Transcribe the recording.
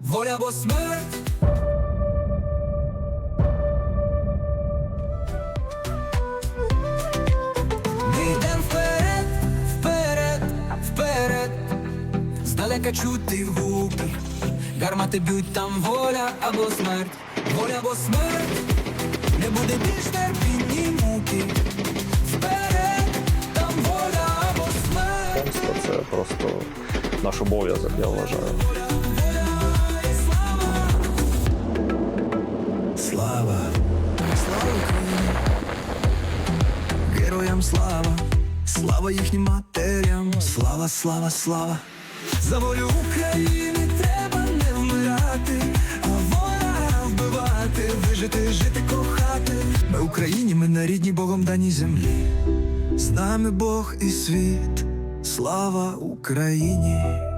воля або смерть. Ми вперед, вперед, вперед, здалека чути гуки, гармати б'ють там воля або смерть, воля або смерть, не буде більш терпінні муки. Вперед, там воля або смерть. Це просто наш обов'язок, я вважаю. Слава, слава Україні, героям слава, слава їхнім матерям, слава, слава, слава. За волю України треба не вмирати, а воля вбивати, вижити, жити, кохати. Ми Україні, ми на рідній Богом даній землі. З нами Бог і світ, слава Україні.